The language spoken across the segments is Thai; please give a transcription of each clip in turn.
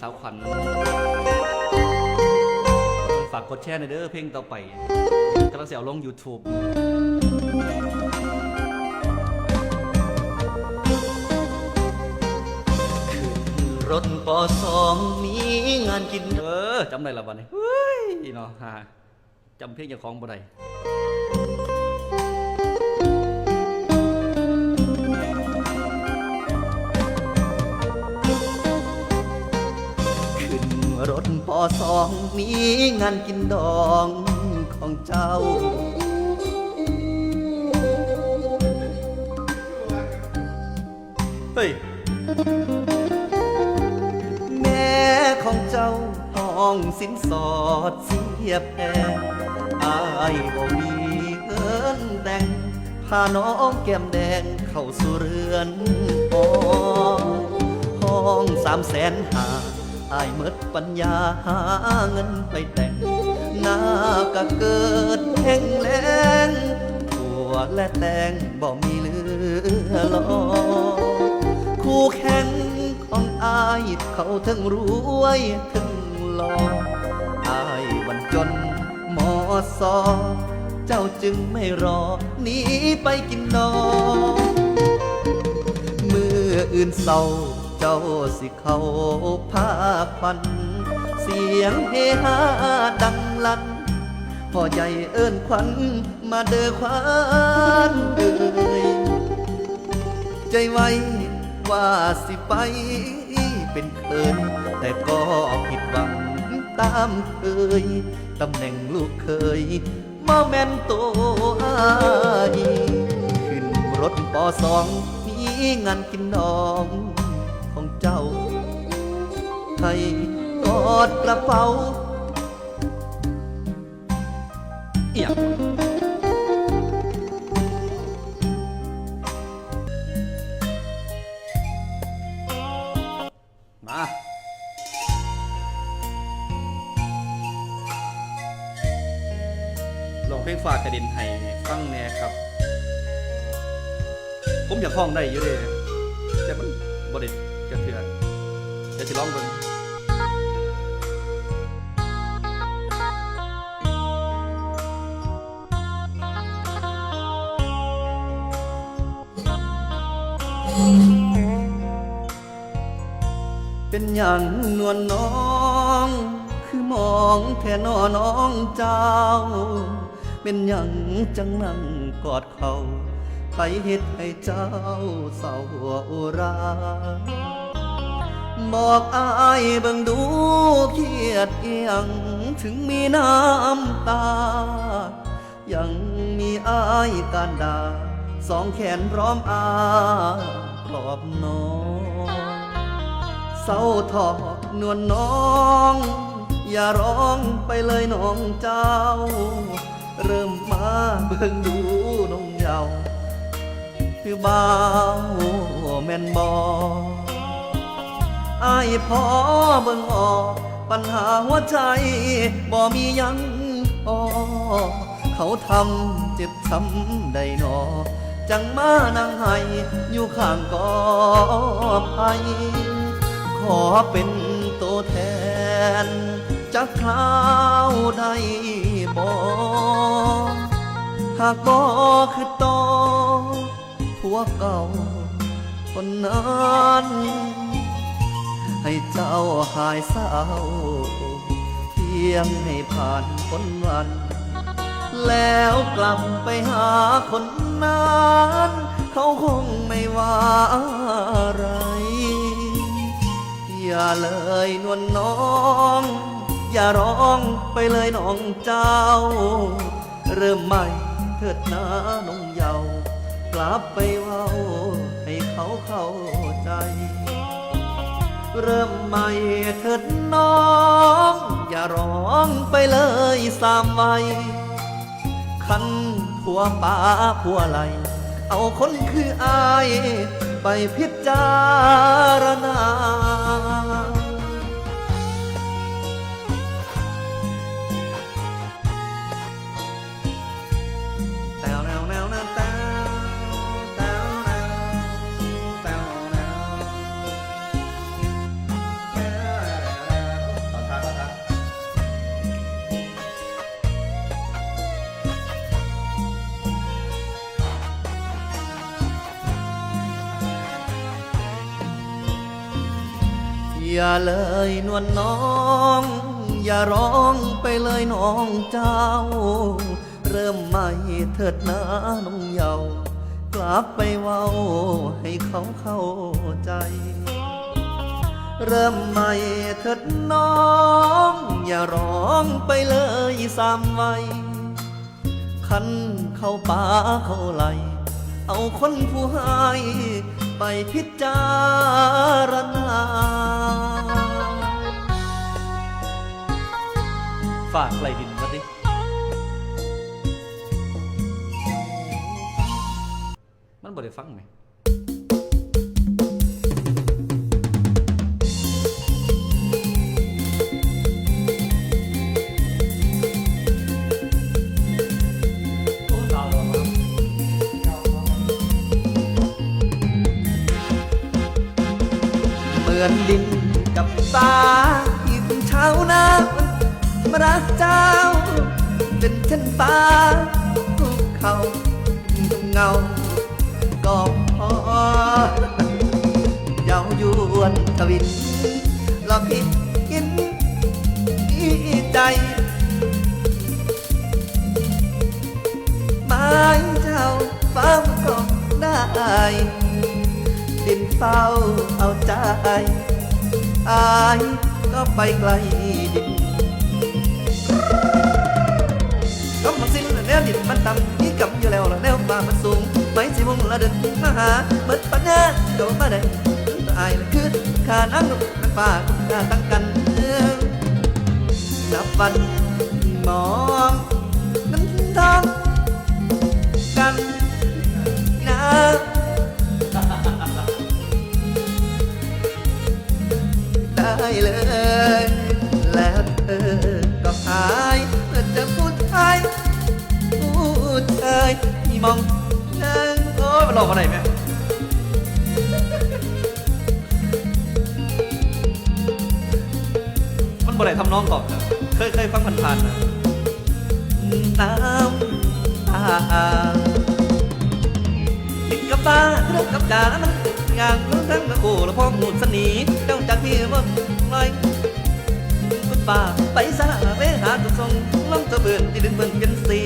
สาวขวัญฝากกดแชร์หน่อยเด้อเพลงต่อไปกำลังเสียลง YouTube ขึ้นรถปอสองมีงานกิน เออจำได้ละวันนี้เฮ้ยเนาะฮะจำเพลงเจ้าของบ่ได้ สองมีงานกินดองของเจ้า เฮ้ย แม่ของเจ้าห้องสินสอดเสียแพงอายบ่มีเงินแต่งพาน้องแก้มแดงเข้าสู่เรือนพอห้องสามแสนหา อายเมิดปัญญาหาเงินไปแต่งหน้าก็เกิดแห้งแล้งถั่วและแตงบ่มีเหลือลอคู่แข่งของอายเขาทั้งรวยทั้งหล่ออายวันจนมอสอเจ้าจึงไม่รอหนีไปกินนอนมืออื่นเศร้า จ้าสิเขาพาควัน เสียงเฮฮาดังลั่นพ่อใหญ่เอิ้นขวัญมาเด้อขวัญเอ่ยใจไว้ว่าสิไปเป็นเคยแต่ก็ผิดหวังตามเคย ตำแหน่งลูกเคยมาแม่นโตอายขึ้นรถปอสองมีงานกินดองของ เจ้า ให้กอดกระเป๋าเอียมาลองเพลงฝากกระดินให้ฟังแน่ครับ ผมอยากห้องได้อยู่เด้แต่มันบ่ได้ จะเถื่อนจะสิร้องเบิ่งเป็นอย่างนวลน้อง คือมองแท่นอน้องเจ้า เป็นอย่างจังนั่งกอดเขาไปเฮ็ดให้เจ้าเศร้าอุรา บอกอายเบิ่งดูเครียดเอียงถึงมีน้ำตา ยังมีอายการดาสองแขนพร้อมอาปลอบน้องเศร้าทอกนวลน้อง อย่าร้องไปเลยน้องเจ้า เริ่มมาเบิ่งดูน้องเยาคือบ่าวแม่นบอ อายพอเบิ่งออกปัญหาหัวใจบ่มียังพอเขาทำเจ็บช้ำได้หนอ จังมานั่งให้อยู่ข้างกอภัยขอเป็นตัวแทนจากคราวใดบ่หากบ่คือตอผัวเก่าคนนั้น เจ้าหายเศร้าเพียงให้ผ่านพ้นวัน แล้วกลับไปหาคนนั้นเขาคงไม่ว่าอะไร อย่าเลยนวลน้องอย่าร้องไปเลยน้องเจ้า เริ่มใหม่เถิดนะน้องเยาว์กลับไปเว้าให้เขาเข้าใจ เริ่มใหม่เถิดน้อง อย่าร้องไปเลยสามวัยคันผัวป่าผัวไหล เอาคนคืออาย ไปพิจารณา อย่าเลยนวลน้อง อย่าร้องไปเลยน้องเจ้า เริ่มใหม่เถิดนะน้องเยาว์กลับไปเว้าให้เขาเข้าใจ เริ่มใหม่เถิดน้อง อย่าร้องไปเลยสามวัยคันเข้าป่าเข้าไหลเอาคนผู้ให้ไปพิจารณา ฝาไหลดินมาดิมันบ่ได้ฟังไหมเหมือนดินกับฟ้าที่คุณชาวนามา รักเจ้า เป็นเช่นฟ้าภูเขาเงา ก็พอเย้ายวนทวินหลอกผิดกินดีใจไม้เจ้าฟ้าก็ได้ดินเฝ้าเอาใจอายก็ไปไกลดิน มาเดินมาหาเบิดปัญญาโดนมาได้อายละคือขาน้ำนกนักป่าข้าตั้งกันนับวันมอง หลอกมาไหนแม่มันบ่ได้ทำน้องก่อนเคยเคยฟังผ่านๆนะน้ำตาติดกับฟ้าเรื่องกับดานอย่างทั้งทั้งตะโกและพ่อหูดสนีเจ้าจากพี่ว่าไม่คุณป่าไปสาไปหาตุทรงล่องตะเบือนที่ดึงเบิ่งเป็นสี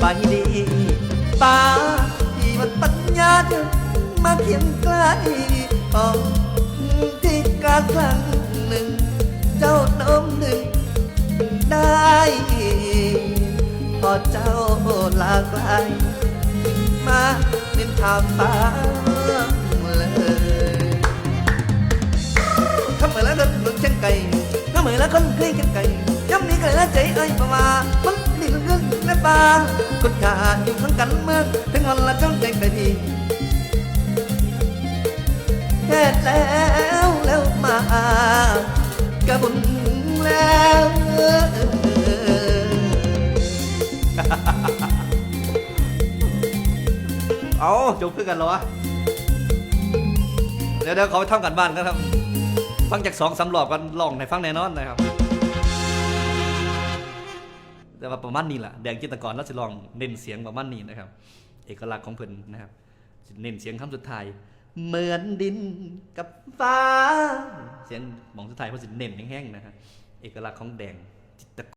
ไปดี ป่าที่มันปัญญาเดินมาเขียนใกล้ของที่การครั้งหนึ่ง เจ้าน้มหนึ่งได้พอเจ้าลาไกลมาเน้นทางฟ้าเลยข้าเมื่อแล้วเดินเดินเช่นไก่ข้าเมื่อแล้วคนเคยเช่นไก่ย้ำนี้ไก่ละใจเอ้ยประมามันนี่เรื่อง ปาคนขาอยู่ทั้งกันเมืองถึงวันละจ้องใจไปทีแค่แล้วแล้วมากระบุญแล้วเอาจบคือกันเหรอวะเดี๋ยวเดี๋ยวเขาไปทำกันบ้านกันครับ ฟังจากสองสามรอบกันลองให้ฟังแน่นอนนะครับ แต่ว่าประมาณนี้แหละแดงจิตรกรเราจะลองเน้นเสียงประมาณนี้นะครับ เอกลักษณ์ของเพิ่นนะครับเน้นเสียงคำสุดท้ายเหมือนดินกับฟ้า เสียงหมองสุดท้ายเพิ่นสิเน้นแห้งๆนะครับเอกลักษณ์ของแดง